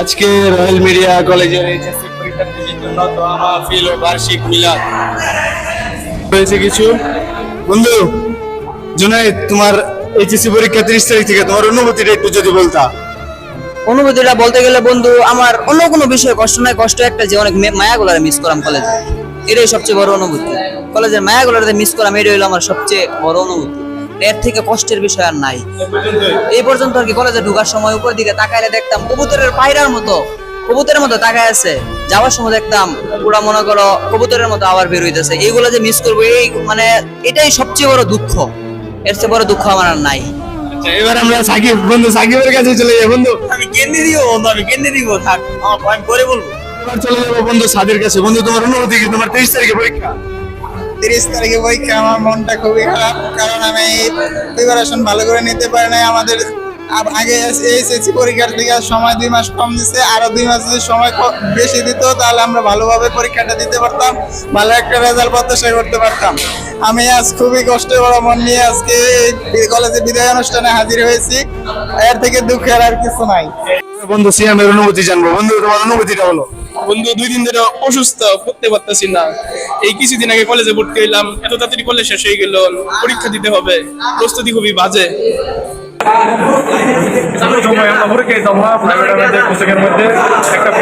আজকে royal media কলেজের HSC পরীক্ষার্থীদের জন্য দোয়া মাহফিল কিছু? বন্ধু, জুনাইদ, তোমার এইচএসসি পরীক্ষা তিরিশ তারিখ থেকে, তোমার অনুভূতিটা একটু যদি বলতা। অনুভূতিটা বলতে গেলে, বন্ধু, আমার অন্য কোনো বিষয়ে কষ্ট নাই, কষ্ট একটা যে অনেক মায়াগুলারে মিস করাম কলেজে এটাই সবচেয়ে বড় অনুভূতি। কলেজের মায়াগুলারে মিস করাম, এটাই হলো আমার সবচেয়ে বড় অনুভূতি। এর থেকে কষ্টের বিষয় আর নাই। এই পর্যন্ত আর কি কলেজে ঢোকার সময় উপর দিকে তাকাইলে দেখতাম কবুতরের পায়রার মতো কবুতরের মতো তাকায় আছে। যাওয়ার সময় দেখতাম পুরা মনে করো কবুতরের মতো আবার বের হইতেছে। এইগুলো যে মিস করব এই মানে এটাই সবচেয়ে বড় দুঃখ। এর চেয়ে বড় দুঃখ আমার আর নাই। আচ্ছা, এবার আমরা সাকিব বন্ধু সাকিবের কাছে চলে যাই। বন্ধু। আমি কেন্দ্রে দিব বন্ধু আমি কেন্দ্রে দিব থাক। আমার আমি পরে বলব। এবার চলে যাব বন্ধু সাদের কাছে। বন্ধু তোমার অনুভূতি কি? তোমার তেইশ তারিখে পরীক্ষা। তিরিশ তারিখে পরীক্ষা, আমার মনটা খুবই খারাপ, কারণ আমি প্রিপারেশন ভালো করে নিতে পারি নাই। আমাদের আগে এইচএসসি পরীক্ষার থেকে সময় দুই মাস কম দিচ্ছে আরও দুই মাস যদি সময় বেশি দিত, তাহলে আমরা ভালোভাবে পরীক্ষাটা দিতে পারতাম, ভালো একটা রেজাল্ট প্রত্যাশা করতে পারতাম। আমি আজ খুবই কষ্টে বড় মন নিয়ে আজকে কলেজে বিদায় অনুষ্ঠানে হাজির হয়েছি। এর থেকে দুঃখের আর কিছু নাই। বন্ধু সিয়ামের অনুভূতি জানব। বন্ধু, তোমার অনুভূতিটা বলো। বন্ধু, দুই দিন ধরে অসুস্থ, পড়তে পারতেছি না। এই কিছুদিন আগে কলেজে ভর্তি হইলাম, এত তাড়াতাড়ি কলেজ শেষ হয়ে গেল, পরীক্ষা দিতে হবে, প্রস্তুতি খুবই বাজে। একটা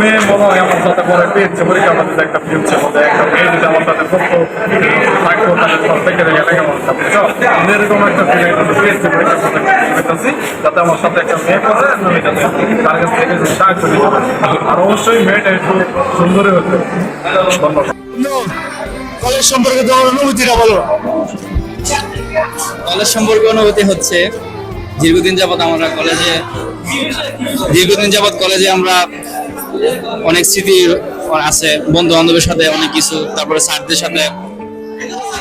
মেয়ে হয় আমার সাথে পরে পেয়েছে পরীক্ষার মধ্যে একটা মেয়ে আমার আর অবশ্যই মেয়েটা একটু কলেজ সম্পর্কে বলো। কলেজ সম্পর্কে অনুভূতি হচ্ছে, দীর্ঘদিন যাবত আমরা কলেজে, দীর্ঘদিন যাবত কলেজে আমরা অনেক স্মৃতি আছে বন্ধু বান্ধবের সাথে অনেক কিছু, তারপরে স্যারদের সাথে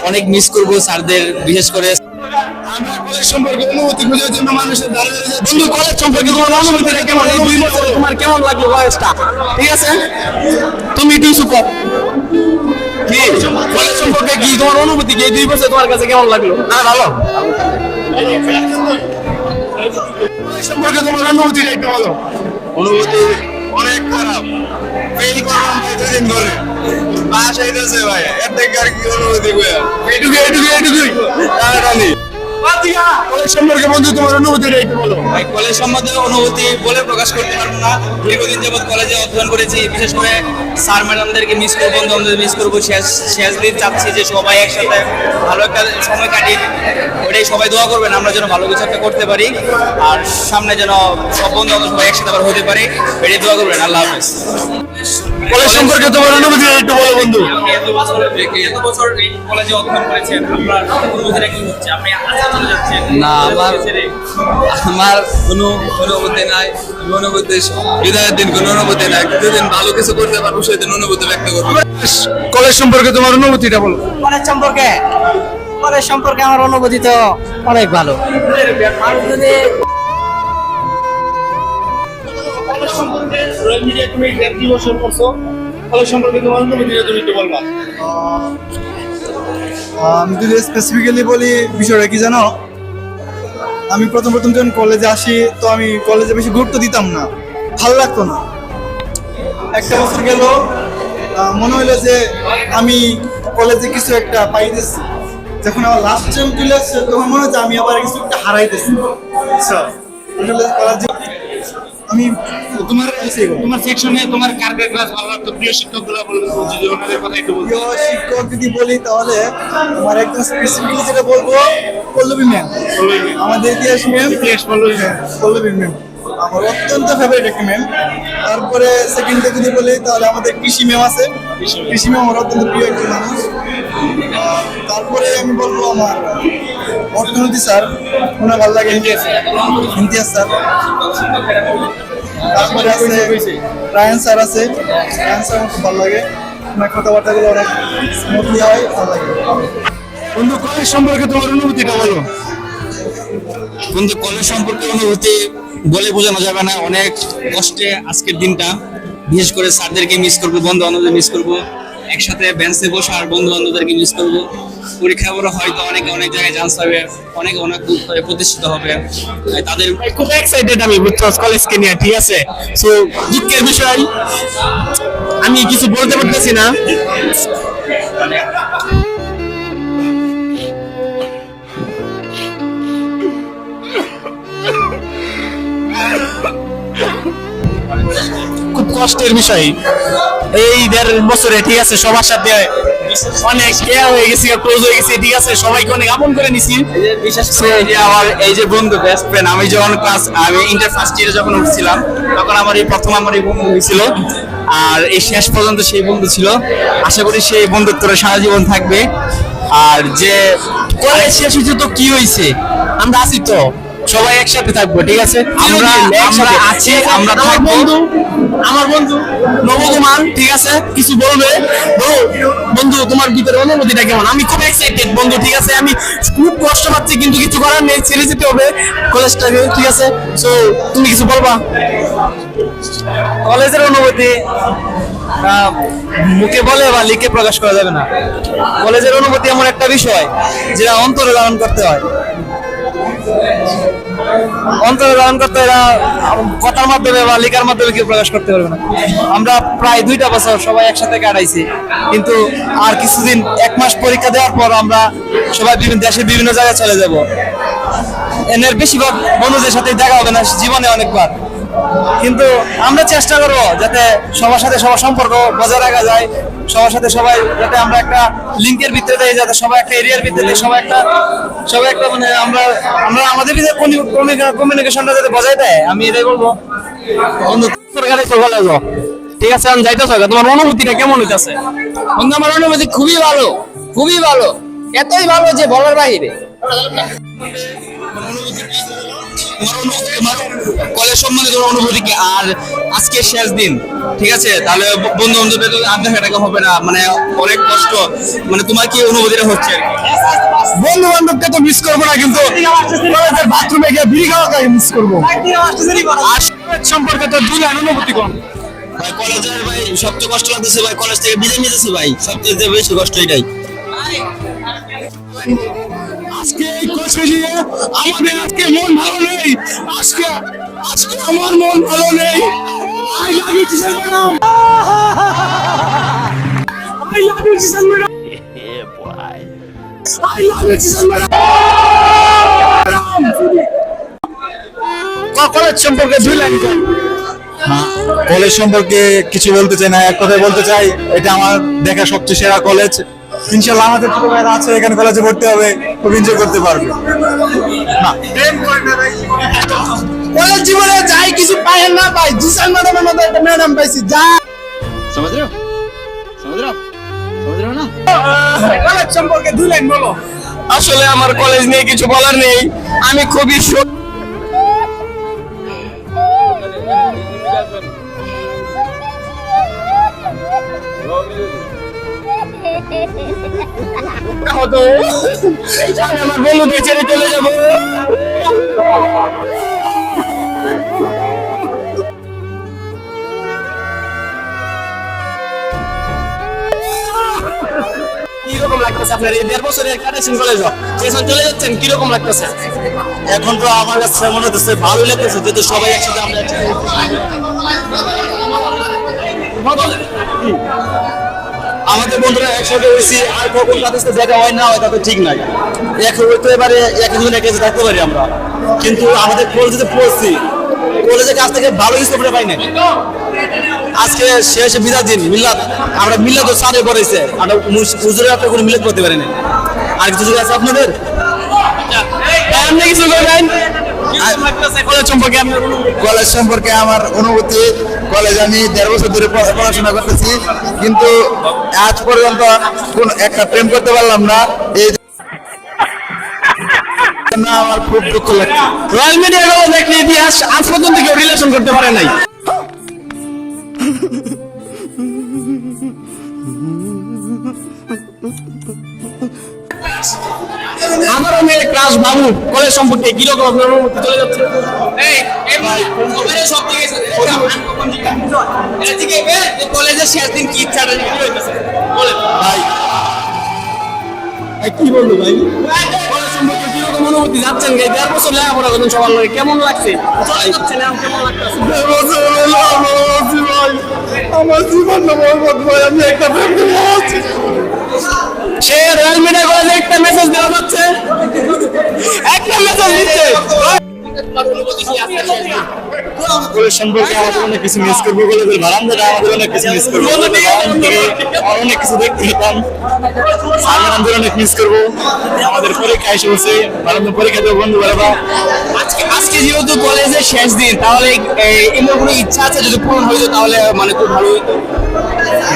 অনেক মিস করব স্যারদের বিশেষ করে আমরা কলেজ সম্পর্কে অনুভূতি বোঝার জন্য মানুষের দ্বারা বন্ধু কলেজ সম্পর্কে তোমার অনুভূতিটা কেমন? দুই বছর তোমার কেমন লাগল কলেজটা ঠিক আছে? তুমি একটু কিছু কি? কলেজ সম্পর্কে কি তোমার অনুভূতি? কি দুই বছর তোমার কাছে কেমন লাগল? না ভালো। সম্পর্কে তোমার অনুভূতিটা একটু বলো। অনুভূতি অনেক খারাপ। ফেল করলাম দুদিন ধরে? পাশ হইতেছে ভাই এর থেকে আর কি অনুভূতি এটুকু এইটুকু এইটুকুই টানাটানি। কলেজ সম্পর্কে বন্ধু তোমার অনুভূতিটা একটু বলো। ভাই কলেজ সম্বন্ধে অনুভূতি বলে প্রকাশ করতে পারব না। দীর্ঘদিন কলেজে অধ্যয়ন করেছি। বিশেষ করে স্যার ম্যাডামদেরকে মিস করব বন্ধু মিস করব। শেষ শেষ দিন চাচ্ছি যে সবাই একসাথে ভালো একটা সময় কাটি ওটাই সবাই দোয়া করবেন আমরা যেন ভালো কিছু একটা করতে পারি। আর সামনে যেন সব বন্ধু বান্ধব সবাই একসাথে আবার হতে পারি এটাই দোয়া করবেন। আল্লাহ হাফেজ। কলেজ সম্পর্কে তোমার অনুভূতিটা একটু বলো বন্ধু। এত বছর এত বছর এই কলেজে অধ্যয়ন করেছেন আপনার অনুভূতিটা কি হচ্ছে? আপনি না আমার আমার কোনো অনুভূতি নাই অনুভূতি বিদায়ের দিন কোনো অনুভূতি নাই। যেদিন ভালো কিছু করতে পারব সেদিন অনুভূতি ব্যক্ত করব। কলেজ সম্পর্কে তোমার অনুভূতিটা বলো। কলেজ সম্পর্কে? কলেজ সম্পর্কে আমার অনুভূতি তো অনেক ভালো। যদি রয়্যাল মিডিয়া তুমি দুই বছর করছ। কলেজ সম্পর্কে তোমার অনুভূতিটা তুমি একটু বলবা। আমি যদি স্পেসিফিক্যালি বলি বিষয়টা কি জানো? আমি প্রথম প্রথম যখন কলেজে আসি, তো আমি কলেজে বেশি গুরুত্ব দিতাম না। ভালো লাগতো না। একটা বছর গেল মনে হলো যে আমি কলেজে কিছু একটা পাইতেছি। যখন আমার লাস্ট টাইম চলে আসছে, তখন মনে হচ্ছে আমি আবার কিছু একটা হারাইতেছি। আচ্ছা আসলে কলেজে আমি তোমার তোমার সেকশনে তোমার কার কার ক্লাস ভালো লাগতো প্রিয় শিক্ষকগুলো বলব যদি ওনাদের কথা একটু বলতে। প্রিয় শিক্ষক যদি বলি তাহলে আমার একদম স্পেসিফিকলি যেটা বলব পল্লবী ম্যাম আমাদের ইতিহাস ম্যাম ইতিহাস পল্লবী ম্যাম পল্লবী ম্যাম আমার অত্যন্ত ফেভারিট একটা ম্যাম তারপরে সেকেন্ডে যদি বলি, তাহলে আমাদের কৃষি ম্যাম আছে। কৃষি ম্যাম আমার অত্যন্ত প্রিয় একজন মানুষ। তারপরে আমি বলব আমার অর্থনীতি স্যার। ওনার ভালো লাগে ইমতিয়াজ স্যার। তারপরে আছে রায়ন স্যার আছে। রায়ন স্যার আমার খুব ভালো লাগে। ওনার কথাবার্তাগুলো অনেক স্মুথলি হয়, ভালো লাগে। বন্ধু, কলেজ সম্পর্কে তোমার অনুভূতিটা বলো। কিন্তু কলেজ সম্পর্কে অনুভূতি বলে বোঝানো যাবে না। অনেক কষ্টে আজকের দিনটা। বিশেষ করে স্যারদেরকে মিস করব বন্ধু বান্ধবদের মিস করব। একসাথে বেঞ্চে বসে আর বন্ধু বান্ধবদেরকে মিস করব। পরীক্ষা পরে হয়তো অনেকে অনেক জায়গায় চান্স পাবে, অনেক অনেক প্রতিষ্ঠিত হবে। তাদের খুব এক্সাইটেড আমি কলেজকে নিয়ে, ঠিক আছে? সো দুঃখের বিষয়, আমি কিছু বলতে পারতেছি না। কষ্টের বিষয়। এই দেড় বছরে, ঠিক আছে, সবার সাথে অনেক কেয়ার হয়ে গেছি ক্লোজ হয়ে গেছি, ঠিক আছে, সবাইকে অনেক আপন করে নিছি। বিশেষ করে আমার এই যে বন্ধু বেস্ট ফ্রেন্ড আমি যখন ক্লাস আমি ইন্টার ফার্স্ট ইয়ারে যখন উঠছিলাম, তখন আমার এই প্রথম আমার এই বন্ধু হয়েছিল আর এই শেষ পর্যন্ত সেই বন্ধু ছিল। আশা করি সেই বন্ধুত্বটা সারা জীবন থাকবে। আর যে কলেজ শেষ হয়েছে তো কি হয়েছে? আমরা আছি তো। সবাই একসাথে থাকব ঠিক আছে? আমরা আমরা আছি আমরা বন্ধু আমার বন্ধু নবকুমার ঠিক আছে? কিছু বলবে? বন্ধু তোমার ভিতরে অনুভূতিটা কেমন? আমি খুব এক্সাইটেড বন্ধু ঠিক আছে? আমি খুব কষ্ট পাচ্ছি কিন্তু কিছু করার নেই ছেড়ে যেতে হবে কলেজটাকে ঠিক আছে? সো তুমি কিছু বলবা? কলেজের অনুভূতি মুখে বলে বা লিখে প্রকাশ করা যাবে না। কলেজের অনুভূতি এমন একটা বিষয় যেটা অন্তরে ধারণ করতে হয়। অন্তরে করতে এরা কথার মাধ্যমে বা লেখার মাধ্যমে কেউ প্রকাশ করতে পারবে না। আমরা প্রায় দুইটা বছর সবাই একসাথে কাটাইছি, কিন্তু আর কিছুদিন এক মাস পরীক্ষা দেওয়ার পর আমরা সবাই বিভিন্ন দেশের বিভিন্ন জায়গায় চলে যাব। এনের বেশিরভাগ বন্ধুদের সাথে দেখা হবে না, জীবনে অনেকবার। কিন্তু আমরা চেষ্টা করব যাতে সবার সাথে সবার সম্পর্ক বজায় রাখা যায় সবার সাথে সবাই যাতে আমরা একটা লিঙ্কের ভিতরে দেয় যাতে সবাই একটা এরিয়ার ভিতরে দেয়, সবাই একটা সবাই একটা মানে আমরা আমরা আমাদের ভিতরে কমিউনিকেশনটা যাতে বজায় দেয় আমি এটাই বলব। সরকারে ভালো আছো। ঠিক আছে আমি যাইতেছো তোমার অনুভূতিটা কেমন হইতাছে? বন্ধু আমার অনুভূতি খুবই ভালো খুবই ভালো। এতই ভালো যে বলার বাহিরে কলেজ সম্বন্ধে তোমার অনুভূতি কি আর আজকে শেষ দিন ঠিক আছে? তাহলে বন্ধু বান্ধবের আর দেখা টাকা হবে না মানে অনেক কষ্ট। মানে তোমার কি অনুভূতিটা হচ্ছে বন্ধু বান্ধবকে তো মিস করব না কিন্তু কলেজের বাথরুমে গিয়ে বিড়ি খাওয়াকে মিস করব? সম্পর্কে তো দুই অনুভূতি কম ভাই কলেজের ভাই সবচেয়ে কষ্ট লাগতেছে ভাই কলেজ থেকে বিদায় নিতেছে ভাই সবচেয়ে বেশি কষ্ট এটাই। আমাদের আজকে মন ভালো নেই। আজকে আজকে আমার মন ভালো নেই। I love you teacher madam I love you teacher madam I love you teacher madam college সম্পর্কে দুই লাইন কলেজ সম্পর্কে কিছু বলতে চাই না এক কথায় বলতে চাই এটা আমার দেখা সবচেয়ে সেরা কলেজ। ইনশাল্লাহ আমাদের ছোট ভাইরা আছে এখানে কলেজে ভর্তি হবে খুব এনজয় করতে পারবে। কলেজ জীবনে যাই কিছু পাই না পাই টিচার ম্যাডামের মতো একটা ম্যাডাম পাইছি যা। কলেজ সম্পর্কে দুই লাইন বলো। আসলে আমার কলেজ নিয়ে কিছু বলার নেই। আমি খুবই হতো। আমি আমার বন্ধুদের ছেড়ে চলে যাব। কীরকম লাগতেছে আপনার এই দেড় বছরের কাটাইছেন কলেজ? এখন চলে যাচ্ছেন কীরকম লাগতেছে? এখন তো আমার কাছে মনে হচ্ছে ভালো লাগতেছে যেহেতু সবাই একসাথে আমরা আমাদের বন্ধুরা একসাথে হয়েছি, আর কখন তাদের সাথে দেখা হয় না হয়, তা তো ঠিক নাই। এক হইতে এবারে একই দিন একে থাকতে পারি আমরা। কিন্তু আমাদের কলেজে পড়ছি। কলেজের কাছ থেকে ভালো কিছু করে পাই না আজকে শেষ বিদার দিন মিল্লাত আমরা মিল্লাত সাদে করেছে আমরা হুজুরের একটা কোনো মিলাদ করতে পারি না আর কিছু আছে আপনাদের? আপনি কিছু করবেন কলেজ সম্পর্কে আমার অনুভূতি কলেজ আমি দেড় বছর ধরে পড়াশোনা করতেছি কিন্তু আজ পর্যন্ত কোন একটা প্রেম করতে পারলাম না। এই আমার খুব দুঃখ লাগছে। রয়্যাল মিডিয়া কলেজ একটা ইতিহাস আজ পর্যন্ত কেউ রিলেশন করতে পারে নাই। আমারও মেয়ের ক্রাশ বাবু কলেজ সম্পর্কে কীরকম আপনার অনুভূতি? চলে যাচ্ছে। কলেজের শেষ দিন কি ইচ্ছাটা কি ভাই বলব ভাই? কলেজ সম্পর্কে কীরকম অনুভূতি? যাচ্ছেন গাই দেড় বছর লেখাপড়া করছেন সবার লাগে কেমন লাগছে? চলে যাচ্ছেন এখন কেমন লাগছে আমার জীবন ভাই আমি একটা ফ্যামিলি সে রয়্যাল মিডিয়া কলেজে একটা মেসেজ দেওয়া যাচ্ছে একটা মেসেজ দিচ্ছে। কলেজ সম্পর্কে আমাদের অনেক কিছু মিস করব কলেজের বারান্দাটা আমাদের অনেক কিছু মিস করব। কলেজের বারান্দা থেকে আমরা অনেক কিছু দেখতে পেতাম। অনেক মিস করব। আমাদের পরীক্ষা এসে বসে বারান্দা পরীক্ষা দেবো বন্ধু বেড়াবা আজকে আজকে যেহেতু কলেজের শেষ দিন তাহলে এই- এমন কোনো ইচ্ছা আছে যদি পূরণ হইতো তাহলে মানে খুব ভালো হইতো?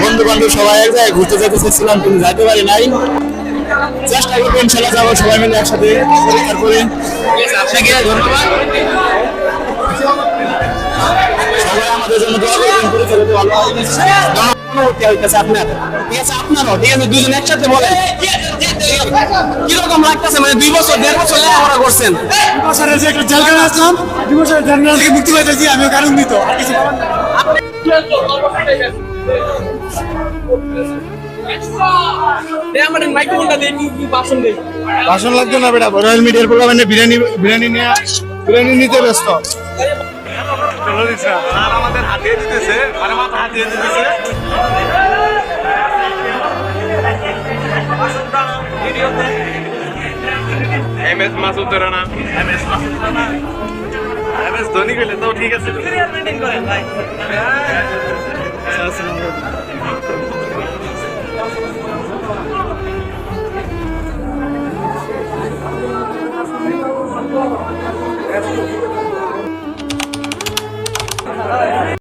বন্ধু বান্ধব সবাই এক জায়গায় ঘুরতে যেতে চেয়েছিলাম কিন্তু যাইতে পারি নাই। চেষ্টা করব ইনশাল্লাহ যাব সবাই মিলে একসাথে পরীক্ষার পরে ঠিক আছে, আপনাকে ধন্যবাদ। সবাই আমাদের জন্য দোয়া করবেন পরীক্ষা দিতে ভালো হয়। অনুভূতি হইতেছে আপনার। ঠিক আছে আপনারও ঠিক আছে দুজন একসাথে বলেন। কীরকম লাগতেছে মানে দুই বছর দেড় বছর লেখাপড়া করছেন? বছরে যে একটা জেলখানা আসলাম দুই বছর জেলখানা থেকে মুক্তি পাইতেছি আমি আনন্দিত আর কিছু ভাষণ লাগবে না বেটা রয়্যাল মিডিয়ার প্রোগ্রামে বিরিয়ানি বিরিয়ানি নিয়ে বিরিয়ানি নিতে ব্যস্ত। আমাদের হাতিয়ে দিতেছে মানে মাথা হাতিয়ে দিতেছে। M S Masud Rana. M S Masud Rana. M Dhoni के लिए तो ठीक है